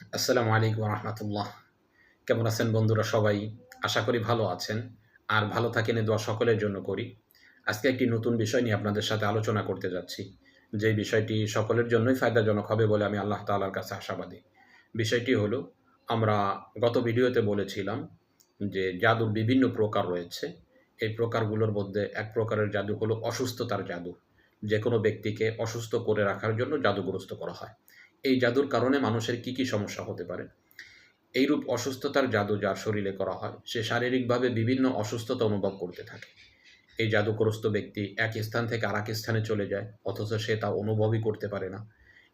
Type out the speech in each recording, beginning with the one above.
আসসালামু আলাইকুম রহমতুল্লাহ। কেমন আছেন বন্ধুরা সবাই? আশা করি ভালো আছেন। আর ভালো থাকেন এ দোয়া সকলের জন্য করি। আজকে একটি নতুন বিষয় নিয়ে আপনাদের সাথে আলোচনা করতে যাচ্ছি। যে বিষয়টি সকলের জন্যই ফায়দাজনক হবে বলে আমি আল্লাহ তাআলার কাছে আশাবাদী। বিষয়টি হলো, আমরা গত ভিডিওতে বলেছিলাম যে জাদুর বিভিন্ন প্রকার রয়েছে। এই প্রকারগুলোর মধ্যে এক প্রকারের জাদু হলো অসুস্থতার জাদু। যে কোনো ব্যক্তিকে অসুস্থ করে রাখার জন্য জাদুগ্রস্ত করা হয়। এই জাদুর কারণে মানুষের কি কি সমস্যা হতে পারে? এইরূপ অসুস্থতার জাদু যার শরীরে করা হয়, সে শারীরিকভাবে বিভিন্ন অসুস্থতা অনুভব করতে থাকে। এই জাদুগ্রস্ত ব্যক্তি এক স্থান থেকে আর স্থানে চলে যায়, অথচ সে তা অনুভবই করতে পারে না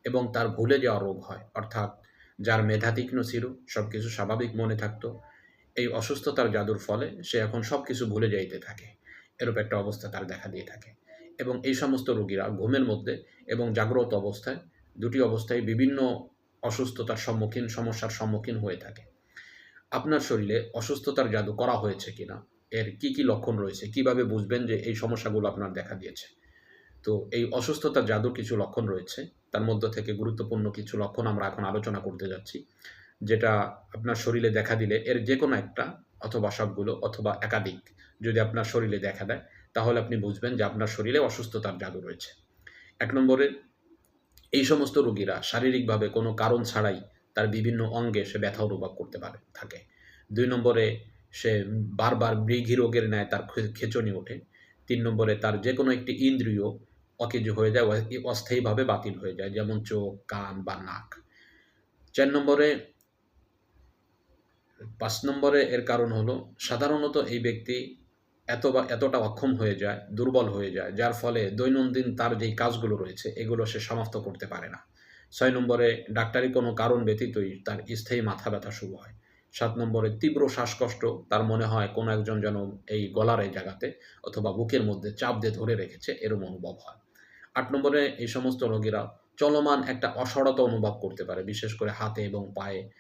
এবং তার ভুলে যাওয়া রোগ হয়। অর্থাৎ যার মেধা তীক্ষ্ণ ছিল সব কিছু স্বাভাবিক মনে থাকতো, এই অসুস্থতার জাদুর ফলে সে এখন সব কিছু ভুলে যাইতে থাকে। এরূপ একটা অবস্থা তার দেখা দিয়ে থাকে এবং এই সমস্ত রোগীরা ঘুমের মধ্যে এবং জাগ্রত অবস্থায় দুটি অবস্থায় বিভিন্ন অসুস্থতার সম্মুখীন, সমস্যার সম্মুখীন হয়ে থাকে। আপনার শরীরে অসুস্থতার জাদু করা হয়েছে কিনা? এর কি কি লক্ষণ রয়েছে? কীভাবে বুঝবেন যে এই সমস্যাগুলো আপনার দেখা দিয়েছে? তো এই অসুস্থতার জাদুর কিছু লক্ষণ রয়েছে। তার মধ্যে থেকে গুরুত্বপূর্ণ কিছু লক্ষণ আমরা এখন আলোচনা করতে যাচ্ছি। যেটা আপনার শরীরে দেখা দিলে এর যে কোনো একটা, অথবা সবগুলো, অথবা একাধিক যদি আপনার শরীরে দেখা দেয়, তাহলে আপনি বুঝবেন যে আপনার শরীরে অসুস্থতার জাদু রয়েছে। এক নম্বরে এই সমস্ত রোগীরা শারীরিকভাবে কোনো কারণ ছাড়াই তার বিভিন্ন অঙ্গে সে ব্যথা অনুভব করতে পারে, থাকে। দুই নম্বরে সে বারবার মৃগী রোগের ন্যায় তার খেচনি ওঠে। তিন নম্বরে তার যে কোনো একটি ইন্দ্রিয় অকেজ হয়ে যায় অস্থায়ীভাবে বাতিল হয়ে যায়, যেমন চোখ, কান বা নাক। চার নম্বরে, পাঁচ নম্বরে এর কারণ হলো সাধারণত এই ব্যক্তি এত বা এতটা অক্ষম হয়ে যায়, দুর্বল হয়ে যায়, যার ফলে দৈনন্দিন তার যেই কাজগুলো রয়েছে, এগুলো সে সমাপ্ত করতে পারে না। ছয় নম্বরে, ডাক্তারি কোনো কারণ ব্যতীতই তার স্থায়ী মাথা ব্যথা শুরু হয়। সাত নম্বরে, তীব্র শ্বাসকষ্ট, তার মনে হয় কোনো একজন যেন এই গলার এই জায়গাতে অথবা বুকের মধ্যে চাপ দিয়ে ধরে রেখেছে, এরম অনুভব হয়। আট নম্বরে, এই সমস্ত রোগীরা চলমান একটা অসরতা অনুভব করতে পারে, বিশেষ করে হাতে এবং পায়ে।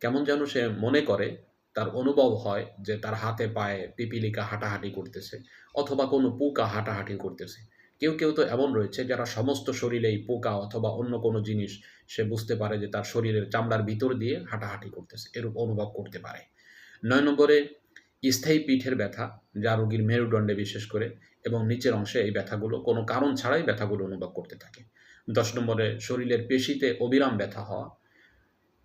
কেমন যেন সে মনে করে তার অনুভব হয় যে তার হাতে পায়ে পিপিলিকা হাঁটাহাঁটি করতেছে অথবা কোনো পোকা হাঁটাহাঁটি করতেছে। কেউ কেউ তো এমন রয়েছে যারা সমস্ত শরীরেই পোকা অথবা অন্য কোনো জিনিস সে বুঝতে পারে যে তার শরীরের চামড়ার ভিতর দিয়ে হাঁটাহাঁটি করতেছে, এরূপ অনুভব করতে পারে। নয় নম্বরে, স্থায়ী পিঠের ব্যথা, যা রোগীর মেরুদণ্ডে বিশেষ করে এবং নিচের অংশে এই ব্যথাগুলো কোনো কারণ ছাড়াই ব্যথাগুলো অনুভব করতে থাকে। দশ নম্বরে, শরীরের পেশিতে অবিরাম ব্যথা হওয়া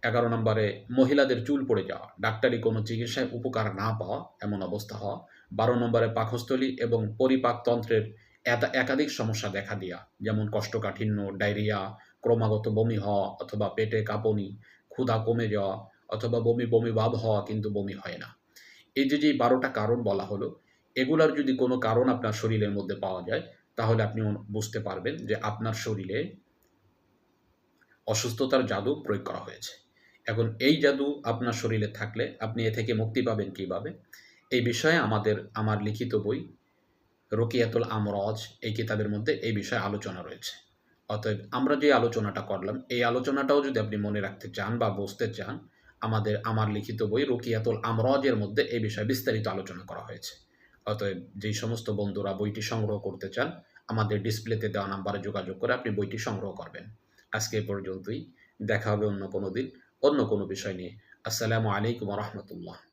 এগারো নম্বরে, মহিলাদের চুল পড়ে যাওয়া, ডাক্তারি কোনো চিকিৎসায় উপকার না পাওয়া এমন অবস্থা হওয়া, বারো নম্বরে পাকস্থলী এবং পরিপাকতন্ত্রের একাধিক সমস্যা দেখা দেওয়া যেমন কোষ্ঠকাঠিন্য ডায়রিয়া, ক্রমাগত বমি হওয়া অথবা পেটে কাঁপুনি, ক্ষুধা কমে যাওয়া অথবা বমি বমি ভাব হওয়া কিন্তু বমি হয় না। এই যে যে বারোটা কারণ বলা হলো, এগুলার যদি কোনো কারণ আপনার শরীরের মধ্যে পাওয়া যায়, তাহলে আপনি বুঝতে পারবেন যে আপনার শরীরে অসুস্থতার জাদু প্রয়োগ করা হয়েছে। এখন এই জাদু আপনার শরীরে থাকলে আপনি এ থেকে মুক্তি পাবেন কীভাবে? এই বিষয়ে আমাদের, আমার লিখিত বই, রকিয়াতুল আমরজ, এই কিতাবের মধ্যে এই বিষয়ে আলোচনা রয়েছে। অতএব আমরা যে আলোচনাটা করলাম, এই আলোচনাটাও যদি আপনি মনে রাখতে চান বা বুঝতে চান, আমাদের, আমার লিখিত বই রকিয়াতুল আমরজের মধ্যে এই বিষয়ে বিস্তারিত আলোচনা করা হয়েছে। অতএব যেই সমস্ত বন্ধুরা বইটি সংগ্রহ করতে চান, আমাদের ডিসপ্লেতে দেওয়া নাম্বারে যোগাযোগ করে আপনি বইটি সংগ্রহ করবেন। আজকে পর্যন্তই। দেখা হবে অন্য কোনো দিন। অন্য কোনো বিষয় নিয়ে আসসালামু আলাইকুম রহমতুল্লাহ